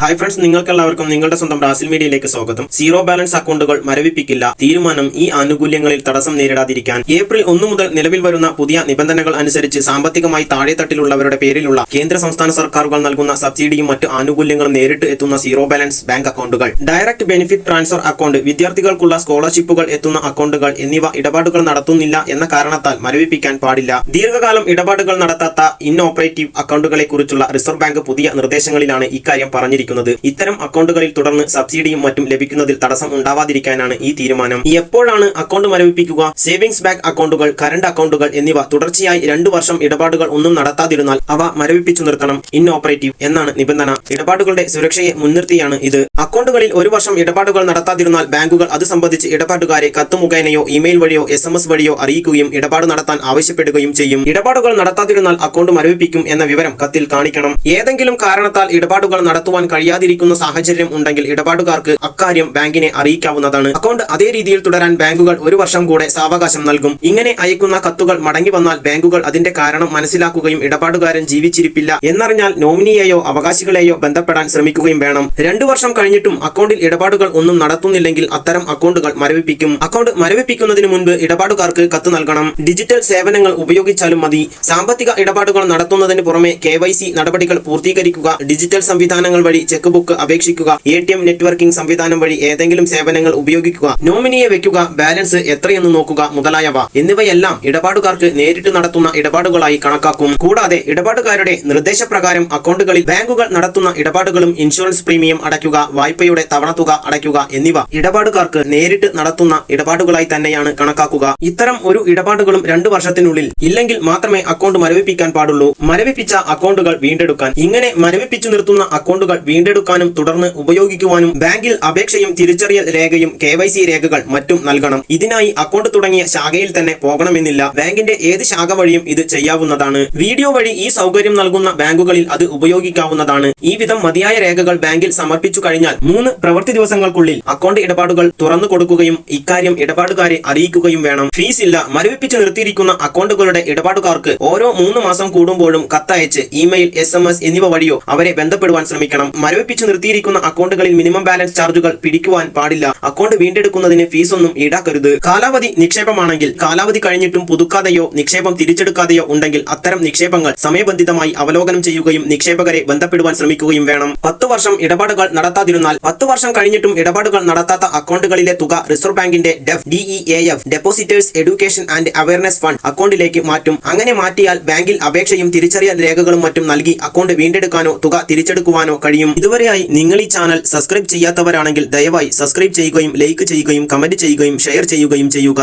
Hi friends നിങ്ങൾക്കെല്ലാവർക്കും നിങ്ങളുടെ സ്വന്തം ബ്രാസിൽ മീഡിയയിലേക്ക് സ്വാഗതം. സീറോ ബാലൻസ് അക്കൗണ്ടുകൾ മരവിപ്പിക്കില്ല. തീരുമാനം ഈ ആനുകൂല്യങ്ങളിൽ തടസ്സം നേരിടാതിരിക്കാൻ ഏപ്രിൽ ഒന്നു മുതൽ നിലവിൽ വരുന്ന പുതിയ നിബന്ധനകൾ അനുസരിച്ച് സാമ്പത്തികമായി താഴെത്തട്ടിലുള്ളവരുടെ പേരിലുള്ള കേന്ദ്ര സംസ്ഥാന സർക്കാരുകൾ നൽകുന്ന സബ്സിഡിയും മറ്റ് ആനുകൂല്യങ്ങളും നേരിട്ട് എത്തുന്ന സീറോ ബാലൻസ് ബാങ്ക് അക്കൗണ്ടുകൾ ഡയറക്ട് ബെനിഫിറ്റ് ട്രാൻസ്ഫർ അക്കൗണ്ട് വിദ്യാർത്ഥികൾക്കുള്ള സ്കോളർഷിപ്പുകൾ എത്തുന്ന അക്കൗണ്ടുകൾ എന്നിവ ഇടപാടുകൾ നടത്തുന്നില്ല എന്ന കാരണത്താൽ മരവിപ്പിക്കാൻ പാടില്ല. ദീർഘകാലം ഇടപാടുകൾ നടത്താത്ത ഇൻഓപ്പറേറ്റീവ് ഓപ്പറേറ്റീവ് കുറിച്ചുള്ള റിസർവ് ബാങ്ക് പുതിയ നിർദ്ദേശങ്ങളിലാണ് ഇക്കാര്യം പറഞ്ഞിരിക്കുന്നത്. ഇത്തരം അക്കൗണ്ടുകളിൽ തുടർന്ന് സബ്സിഡിയും മറ്റും ലഭിക്കുന്നതിൽ തടസ്സം ഉണ്ടാവാതിരിക്കാനാണ് ഈ തീരുമാനം. എപ്പോഴാണ് അക്കൗണ്ട് മരവിപ്പിക്കുക? സേവിംഗ്സ് ബാങ്ക് അക്കൗണ്ടുകൾ കറണ്ട് അക്കൗണ്ടുകൾ എന്നിവ തുടർച്ചയായി രണ്ടു വർഷം ഇടപാടുകൾ ഒന്നും നടത്താതിരുന്നാൽ അവ മരവിപ്പിച്ചു നിർത്തണം. ഇൻഓപ്പറേറ്റീവ് എന്നാണ് നിബന്ധന. ഇടപാടുകളുടെ സുരക്ഷയെ മുൻനിർത്തിയാണ് ഇത്. അക്കൗണ്ടുകളിൽ ഒരു വർഷം ഇടപാടുകൾ നടത്താതിരുന്നാൽ ബാങ്കുകൾ അത് സംബന്ധിച്ച് ഇടപാടുകാരെ കത്ത് മുഖേനയോ ഇമെയിൽ വഴിയോ എസ് എം എസ് വഴിയോ അറിയിക്കുകയും ഇടപാട് നടത്താൻ ആവശ്യപ്പെടുകയും ചെയ്യും. ഇടപാടുകൾ നടത്താതിരുന്നാൽ അക്കൗണ്ട് മരവിപ്പിക്കും എന്ന വിവരം കത്തിൽ കാണിക്കണം. ഏതെങ്കിലും കാരണത്താൽ ഇടപാടുകൾ നടത്തുവാൻ കഴിയാതിരിക്കുന്ന സാഹചര്യം ഉണ്ടെങ്കിൽ ഇടപാടുകാർക്ക് അക്കാര്യം ബാങ്കിനെ അറിയിക്കാവുന്നതാണ്. അക്കൗണ്ട് അതേ രീതിയിൽ തുടരാൻ ബാങ്കുകൾ ഒരു വർഷം കൂടെ സാവകാശം നൽകും. ഇങ്ങനെ അയക്കുന്ന കത്തുകൾ മടങ്ങി വന്നാൽ ബാങ്കുകൾ അതിന്റെ കാരണം മനസ്സിലാക്കുകയും ഇടപാടുകാരൻ ജീവിച്ചിരിപ്പില്ല എന്നറിഞ്ഞാൽ നോമിനിയെയോ അവകാശികളെയോ ബന്ധപ്പെടാൻ ശ്രമിക്കുകയും വേണം. രണ്ടു വർഷം കഴിഞ്ഞിട്ടും അക്കൗണ്ടിൽ ഇടപാടുകൾ ഒന്നും നടത്തുന്നില്ലെങ്കിൽ അത്തരം അക്കൗണ്ടുകൾ മരവിപ്പിക്കും. അക്കൗണ്ട് മരവിപ്പിക്കുന്നതിന് മുൻപ് ഇടപാടുകാർക്ക് കത്ത് നൽകണം. ഡിജിറ്റൽ സേവനങ്ങൾ ഉപയോഗിച്ചാലും മതി. സാമ്പത്തിക ഇടപാടുകൾ നടത്തുന്നതിന് പുറമെ കെ നടപടികൾ പൂർത്തീകരിക്കുക. ഡിജിറ്റൽ സംവിധാനങ്ങൾ വഴി ചെക്ക് ബുക്ക് അപേക്ഷിക്കുക. എ ടി എം നെറ്റ്വർക്കിംഗ് സംവിധാനം വഴി ഏതെങ്കിലും സേവനങ്ങൾ ഉപയോഗിക്കുക. നോമിനിയെ വെക്കുക. ബാലൻസ് എത്രയെന്ന് നോക്കുക മുതലായവ. എന്നിവയെല്ലാം ഇടപാടുകാർക്ക് നേരിട്ട് നടത്തുന്ന ഇടപാടുകളായി കണക്കാക്കും. കൂടാതെ ഇടപാടുകാരുടെ നിർദ്ദേശപ്രകാരം അക്കൗണ്ടുകളിൽ ബാങ്കുകൾ നടത്തുന്ന ഇടപാടുകളും ഇൻഷുറൻസ് പ്രീമിയം അടയ്ക്കുക വായ്പയുടെ തവണ തുക അടയ്ക്കുക എന്നിവ ഇടപാടുകാർക്ക് നേരിട്ട് നടത്തുന്ന ഇടപാടുകളായി തന്നെയാണ് കണക്കാക്കുക. ഇത്തരം ഒരു ഇടപാടുകളും രണ്ടു വർഷത്തിനുള്ളിൽ ഇല്ലെങ്കിൽ മാത്രമേ അക്കൗണ്ട് മരവിപ്പിക്കാൻ പാടുള്ളൂ. മരവിപ്പിച്ച അക്കൗണ്ടുകൾ വീണ്ടെടുക്കാൻ. ഇങ്ങനെ മരവിപ്പിച്ചു നിർത്തുന്ന അക്കൗണ്ടുകൾ വീണ്ടെടുക്കാനും തുടർന്ന് ഉപയോഗിക്കുവാനും ബാങ്കിൽ അപേക്ഷയും തിരിച്ചറിയൽ രേഖയും കെ രേഖകൾ മറ്റും നൽകണം. ഇതിനായി അക്കൗണ്ട് തുടങ്ങിയ ശാഖയിൽ തന്നെ പോകണമെന്നില്ല. ബാങ്കിന്റെ ഏത് ശാഖ വഴിയും ഇത് ചെയ്യാവുന്നതാണ്. വീഡിയോ വഴി ഈ സൗകര്യം നൽകുന്ന ബാങ്കുകളിൽ അത് ഉപയോഗിക്കാവുന്നതാണ്. ഈ വിധം മതിയായ രേഖകൾ ബാങ്കിൽ സമർപ്പിച്ചു കഴിഞ്ഞാൽ മൂന്ന് പ്രവൃത്തി ദിവസങ്ങൾക്കുള്ളിൽ അക്കൗണ്ട് ഇടപാടുകൾ തുറന്നു കൊടുക്കുകയും ഇക്കാര്യം ഇടപാടുകാരെ അറിയിക്കുകയും വേണം. ഫീസ് ഇല്ല. മരവിപ്പിച്ചു നിർത്തിയിരിക്കുന്ന അക്കൗണ്ടുകളുടെ ഇടപാടുകാർക്ക് ഓരോ മൂന്ന് മാസം കൂടുമ്പോഴും കത്തയച്ച് ഇമെയിൽ എസ് എന്നിവ വഴിയോ അവരെ ബന്ധപ്പെടുവാൻ ശ്രമിക്കണം. മരവിപ്പിച്ചു നിർത്തിയിരിക്കുന്ന അക്കൗണ്ടുകളിൽ മിനിമം ബാലൻസ് ചാർജുകൾ പിടിക്കുവാൻ പാടില്ല. അക്കൗണ്ട് വീണ്ടെടുക്കുന്നതിന് ഫീസൊന്നും ഈടാക്കരുത്. കാലാവധി നിക്ഷേപമാണെങ്കിൽ കാലാവധി കഴിഞ്ഞിട്ടും പുതുക്കാതെയോ നിക്ഷേപം തിരിച്ചെടുക്കാതെയോ ഉണ്ടെങ്കിൽ അത്തരം നിക്ഷേപങ്ങൾ സമയബന്ധിതമായി അവലോകനം ചെയ്യുകയും നിക്ഷേപകരെ ബന്ധപ്പെടുവാൻ ശ്രമിക്കുകയും വേണം. പത്ത് വർഷം ഇടപാടുകൾ നടത്താതിരുന്നാൽ പത്ത് വർഷം കഴിഞ്ഞിട്ടും ഇടപാടുകൾ നടത്താത്ത അക്കൗണ്ടുകളിലെ തുക റിസർവ് ബാങ്കിന്റെ DEAF D E A F depositors education and awareness fund അക്കൗണ്ടിലേക്ക് മാറ്റും. അങ്ങനെ മാറ്റിയാൽ ബാങ്കിൽ അപേക്ഷയും തിരിച്ചറിയൽ രേഖകളും മറ്റും നൽകി അക്കൗണ്ട് വീണ്ടെടുക്കാനോ തുക തിരിച്ചെടുക്കുവാനോ കഴിയും. ഇതുവരെയായി നിങ്ങൾ ഈ ചാനൽ സബ്സ്ക്രൈബ് ചെയ്യാത്തവരാണെങ്കിൽ ദയവായി സബ്സ്ക്രൈബ് ചെയ്യുകയും ലൈക്ക് ചെയ്യുകയും കമന്റ് ചെയ്യുകയും ഷെയർ ചെയ്യുകയും ചെയ്യുക.